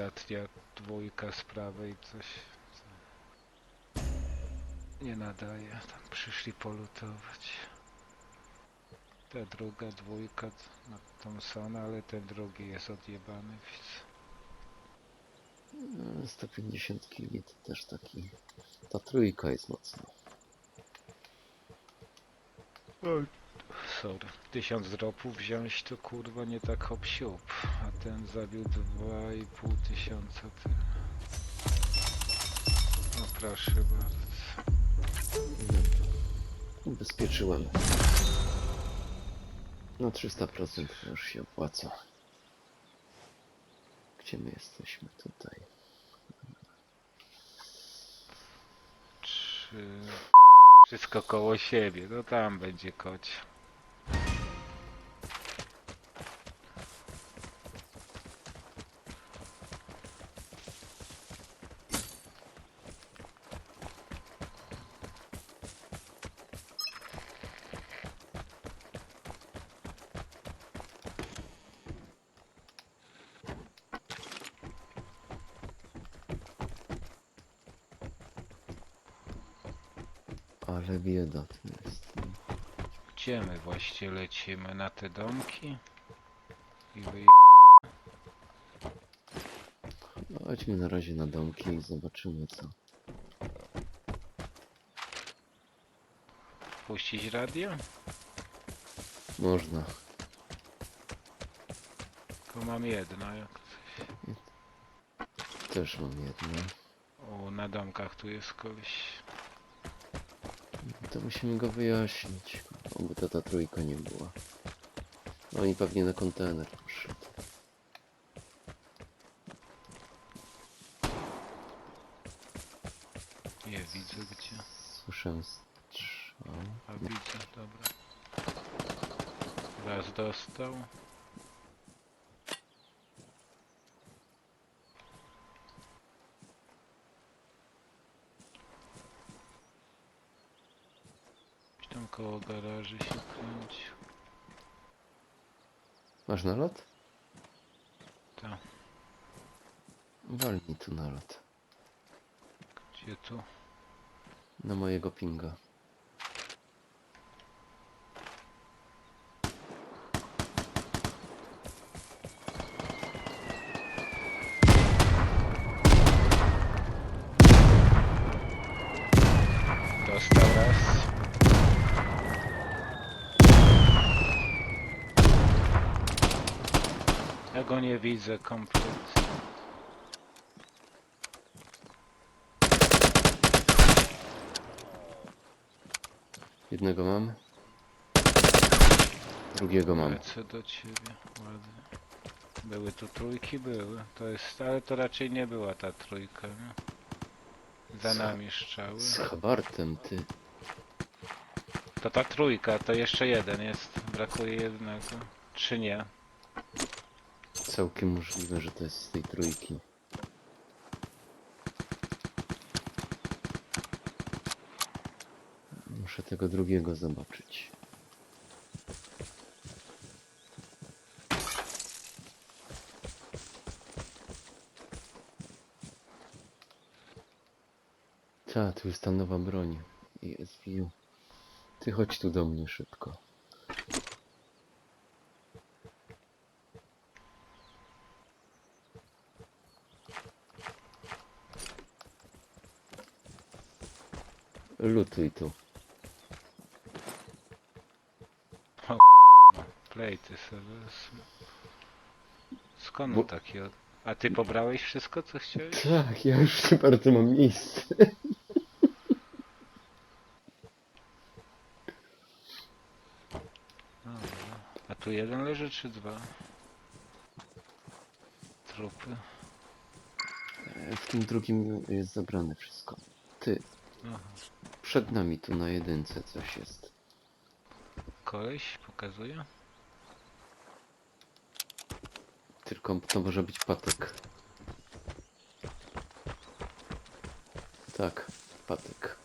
Ostatnia dwójka z prawej coś. Nie nadaje. Tam przyszli polutować. Ta druga dwójka no, Thompsona, ale ten drugi jest odjebany. Więc... No, 150 kg to też taki... Ta trójka jest mocna. Sorry. Tysiąc dropów wziąć to kurwa nie tak hop siup. Ten zabił dwa i pół tysiąca ty. No proszę bardzo. Ubezpieczyłem. No 300% to już się opłaca. Gdzie my jesteśmy tutaj? Czy... Wszystko koło siebie, no tam będzie koć. Ale bieda tu jest. Gdzie my właściwie lecimy? Na te domki? I wyje... No, chodźmy na razie na domki i zobaczymy co. puścić radio? Można. Tylko mam jedno, jak. Też mam jedno. O, na domkach tu jest koleś. To musimy go wyjaśnić. Oby to ta trójka nie była. No i pewnie na kontener poszedł. Nie widzę gdzie. Słyszę strzał. A widzę, dobra. Raz dostał. Gdzieś tam koło garaży się kręcił. Masz nalot? Tak, Walnij tu nalot. gdzie tu? Na mojego pinga. Dostał raz. Ja go nie widzę kompletnie. Jednego mam. Drugiego mam. Lecę do ciebie, ładnie. Były tu trójki, były. To jest, ale to raczej nie była ta trójka, nie? Za nami strzały. Z Habartem, ty. To ta trójka, to jeszcze jeden jest. Brakuje jednego. Czy nie? Całkiem możliwe, że to jest z tej trójki. Muszę tego drugiego zobaczyć. Ta, tu jest ta nowa broń. SVU. Ty chodź tu do mnie szybko. Lutuj tu. Plejty sobie. Skąd Bo- on taki od... A ty pobrałeś wszystko, co chciałeś? Tak, ja już nie bardzo mam miejsce. Dobra. A tu jeden leży, czy dwa? Trupy. W tym drugim jest zabrane wszystko. Ty, Aha. Przed nami tu na jedynce coś jest. Koleś pokazuje? Tylko to może być patek. Tak, patek.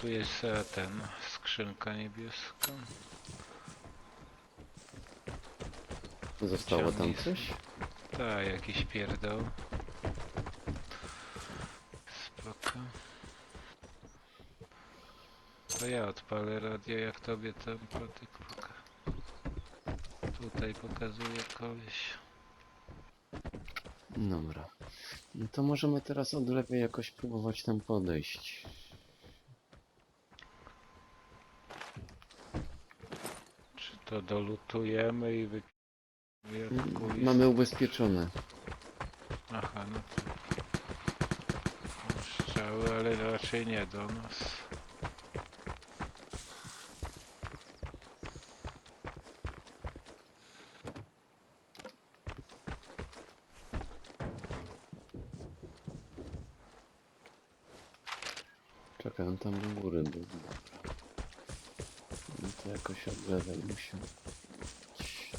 Tu jest e, ten, skrzynka niebieska. Zostało tam coś? Tak, jakiś pierdol. Spoko. To ja odpalę radio, jak tobie ten protyk poka. Tutaj pokazuje koleś. Dobra. No to możemy teraz od lewej jakoś próbować tam podejść. Czy to dolutujemy i wy... Mm, Mamy ubezpieczone. Aha, no to... Strzały, ale raczej nie do nas. Czekaj, tam do góry był. No to jakoś od lewej musimy. iść.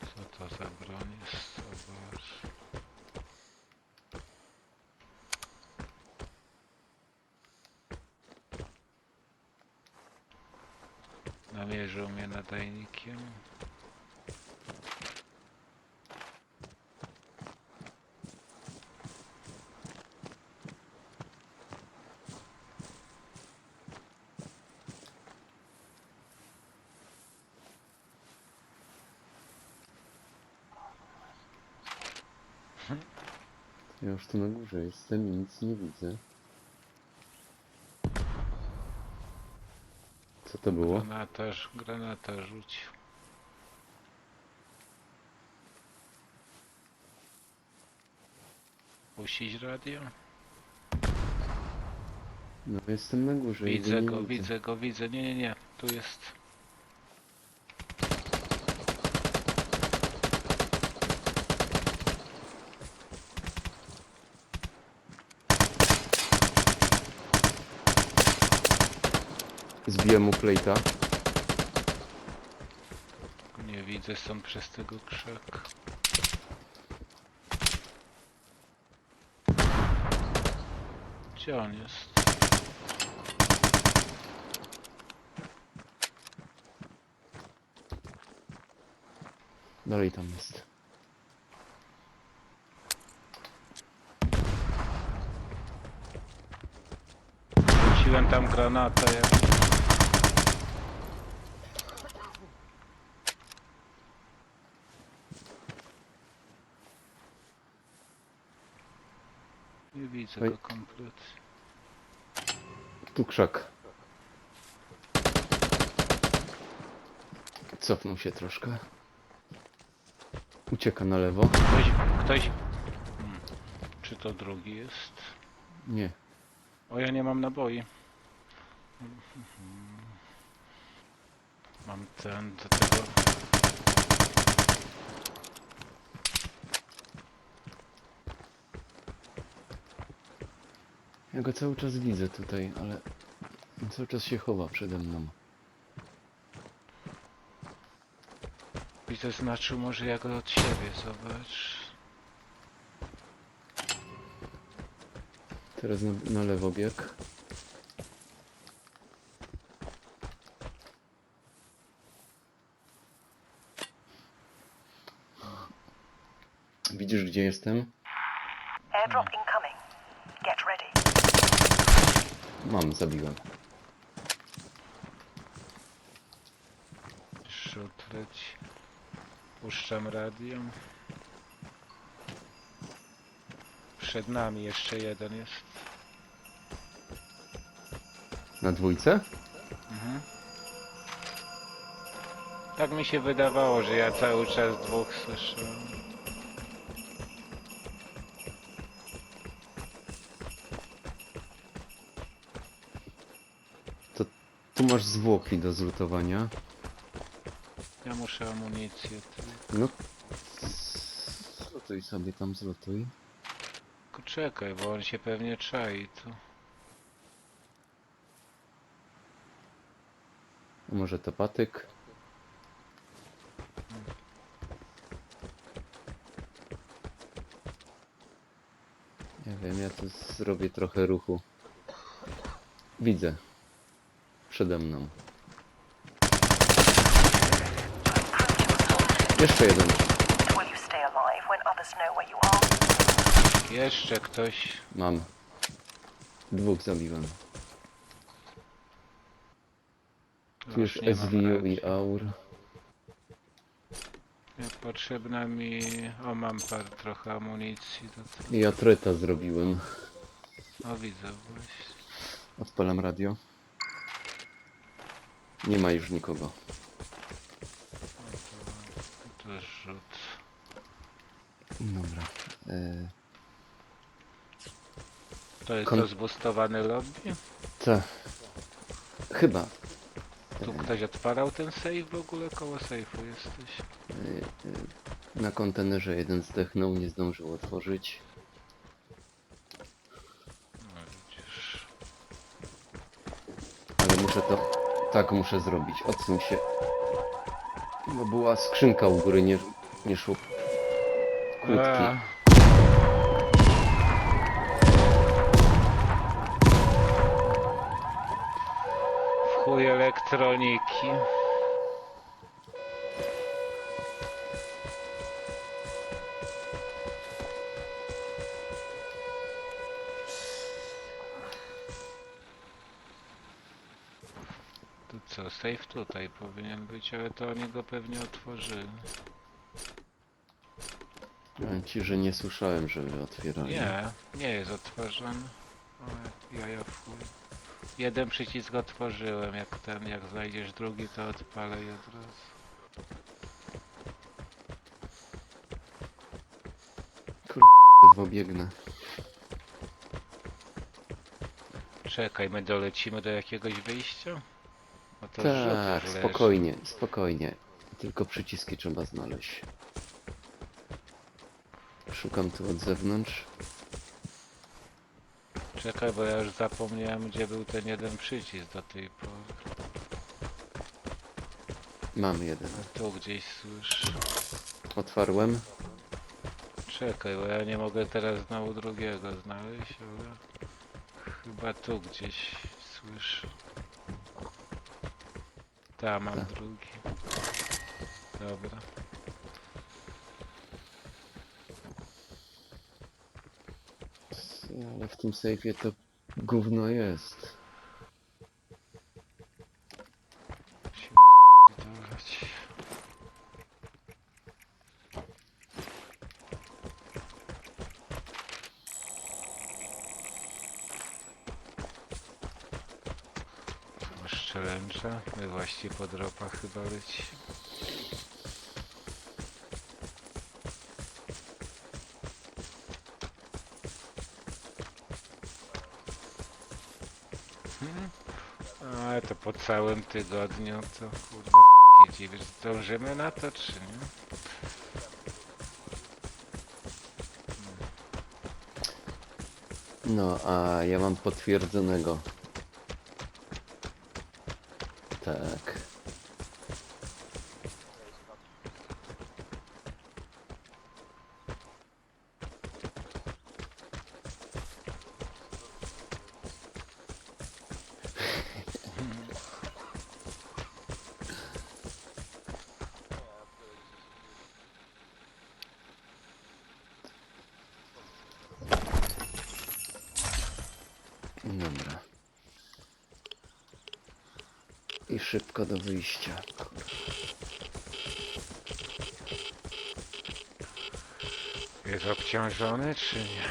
Co to za broń jest? Zobacz. Namierzył mnie nadajnikiem. Ja już tu na górze jestem i nic nie widzę. Co to było? Granatarz, granata rzucił. Puścić radio? No jestem na górze. i Widzę nie go, widzę go, widzę. Nie, nie, nie. Tu jest. Zbiję mu plejta. Nie widzę stąd przez tego krzak. Gdzie on jest? Dalej tam jest. Rzuciłem tam granatę. Jak... Nie widzę Oj. go kompletnie. Tu krzak. Cofnął się troszkę. Ucieka na lewo. Ktoś, ktoś... Hmm. Czy to drugi jest? Nie. O, ja nie mam naboi. Mam ten do tego. Ja go cały czas widzę tutaj, ale on cały czas się chowa przede mną. I to znaczył może jak od siebie, zobacz. Teraz na, na lewo bieg. Widzisz gdzie jestem? Airdrop incoming. Mam, zabiłem. Szut. Puszczam radio. Przed nami jeszcze jeden jest. Na dwójce? Mhm. Tak mi się wydawało, że ja cały czas dwóch słyszałem. Tu masz zwłoki do zlutowania. Ja muszę amunicję. tylko. No. Zlutuj sobie tam, zlutuj. Tylko czekaj, bo on się pewnie czai tu. A może to patyk? Nie wiem, ja tu zrobię trochę ruchu. Widzę. Przede mną. Jeszcze jeden. Jeszcze ktoś. Mam. Dwóch zabiłem. Tu już nie SVU i AUR. Nie, Potrzebna mi... O, mam par trochę amunicji do tego. I atreta zrobiłem. O, widzę właśnie. Odpalam radio. Nie ma już nikogo. To jest rzut. Dobra. E, To jest Kon- to zbustowany lobby? co? Chyba. Tu ktoś odparał ten save w ogóle? Koło safe'u jesteś. E, e, na kontenerze jeden zdechnął, nie zdążył otworzyć. No widzisz. Ale muszę to... Tak muszę zrobić. Odsuń się. Bo była skrzynka u góry, nie, nie szło. Krótki. A, w chuj elektroniki. Tu co, safe tutaj powinien być, ale to oni go pewnie otworzyli. Powiem ci, że nie słyszałem, żeby otwierali. Nie, nie jest otworzony. Ale jaja w chuj. Jeden przycisk otworzyłem, jak ten, jak znajdziesz drugi, to odpalę i od razu. Ledwo biegnę. Czekaj, my dolecimy do jakiegoś wyjścia? To Tak, spokojnie, spokojnie. Tylko przyciski trzeba znaleźć. Szukam tu od zewnątrz. Czekaj, bo ja już zapomniałem, gdzie był ten jeden przycisk do tej pory. Mam jeden. A tu gdzieś słyszę. Otwarłem. Czekaj, bo ja nie mogę teraz znowu drugiego znaleźć, ale chyba tu gdzieś słyszę. Ta, mam Tak. drugi. Dobra. Ale w tym sejfie to gówno jest. Właściwie po dropach chyba leci. Hmm? A to po całym tygodniu to kurwa się dziwisz. Zdążymy na to czy nie? No, a ja mam potwierdzonego. Tak. Dobra. I szybko do wyjścia. Jest obciążony czy nie?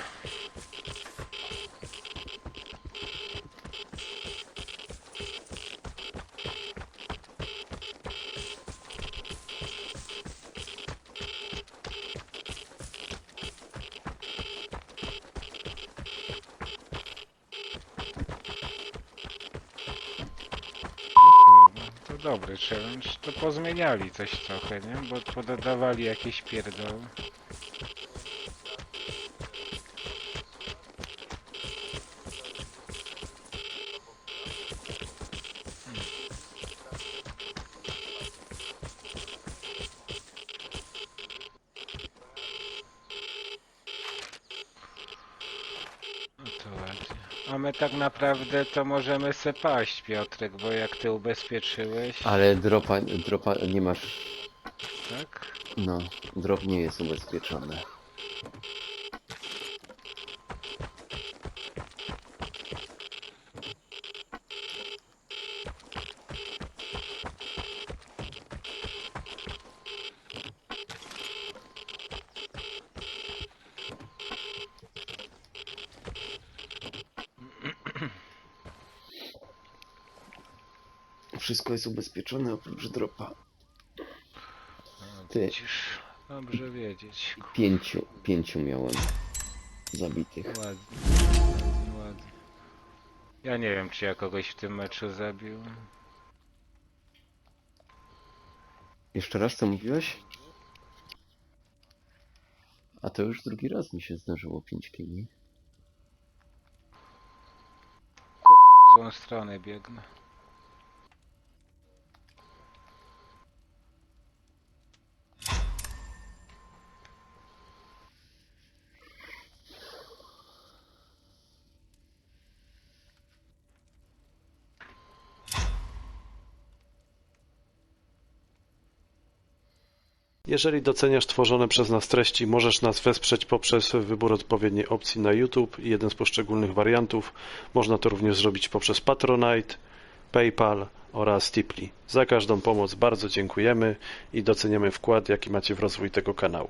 Dobry challenge. To pozmieniali coś trochę, nie? Bo pododawali jakieś pierdoły. A my tak naprawdę to możemy se paść, Piotrek, bo jak ty ubezpieczyłeś, Ale dropa, dropa nie masz. tak? No, drop nie jest ubezpieczony. Wszystko jest ubezpieczone oprócz dropa. Ty. Widzisz, dobrze wiedzieć. Pięciu, pięciu miałem zabitych. Ładnie, ładnie. Ja nie wiem, czy ja kogoś w tym meczu zabił. Jeszcze raz co mówiłeś? A to już drugi raz mi się zdarzyło 5 kili. W złą stronę biegnę. Jeżeli doceniasz tworzone przez nas treści, możesz nas wesprzeć poprzez wybór odpowiedniej opcji na YouTube i jeden z poszczególnych wariantów. Można to również zrobić poprzez Patronite, PayPal oraz Tipli. Za każdą pomoc bardzo dziękujemy i doceniamy wkład, jaki macie w rozwój tego kanału.